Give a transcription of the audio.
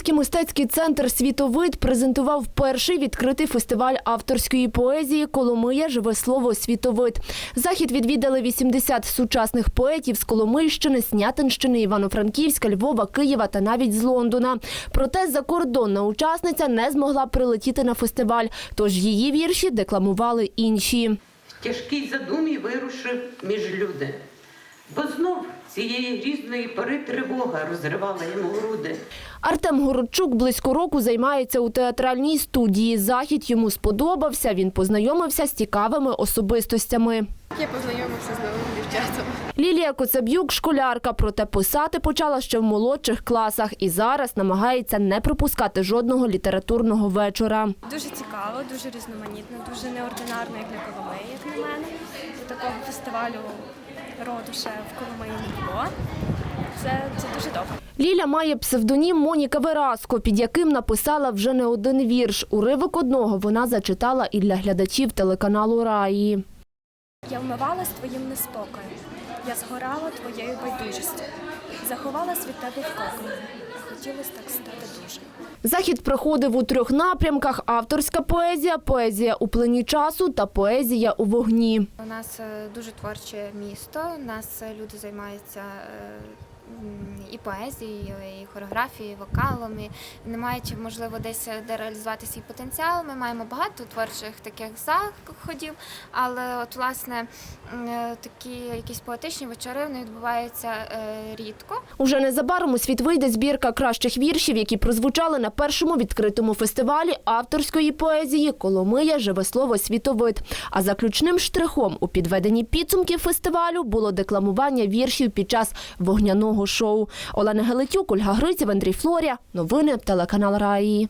Івано-Франківський мистецький центр Світовид презентував перший відкритий фестиваль авторської поезії Коломия Живе слово Світовид. Захід відвідали 80 сучасних поетів з Коломийщини, Снятинщини, Івано-Франківська, Львова, Києва та навіть з Лондона. Проте закордонна учасниця не змогла прилетіти на фестиваль, тож її вірші декламували інші. В тяжкій задумі вирушив між люди. Бо знов цієї грізної пори тривога розривала йому груди. Артем Городчук близько року займається у театральній студії. Захід йому сподобався. Він познайомився з цікавими особистостями. Я познайомився з новими дівчатами. Лілія Коцаб'юк – школярка, проте писати почала ще в молодших класах і зараз намагається не пропускати жодного літературного вечора. Дуже цікаво, дуже різноманітно, дуже неординарно, як для Коломиї, як на мене. До такого фестивалю роду в Коломиї. Це, це дуже добре. Ліля має псевдонім Моніка Вераско, під яким написала вже не один вірш. Уривок одного вона зачитала і для глядачів телеканалу Раї. Я вмивалась твоїм неспокоєм. Я згорала твоєю байдужістю. Заховалась від тебе в коконі. Хотілося так стати дуже. Захід проходив у трьох напрямках: авторська поезія, поезія у плені часу та поезія у вогні. У нас е, дуже творче місто. У нас е, люди займаються е, і поезією, і хореографією, і вокалом. І не маючи, можливо, десь е, де реалізувати свій потенціал. Ми маємо багато творчих таких заходів, але от власне е, такі якісь поетичні вечори вони відбуваються е, рідко. Уже незабаром у світ вийде збірка кращих віршів, які прозвучали на першому відкритому фестивалі авторської поезії Коломия Живе слово світовид. А заключним штрихом у підведенні підсумків фестивалю було декламування віршів під час вогняного шоу. Олена Гелетюк, Ольга Гриців, Андрій Флорія. Новини телеканал Раї.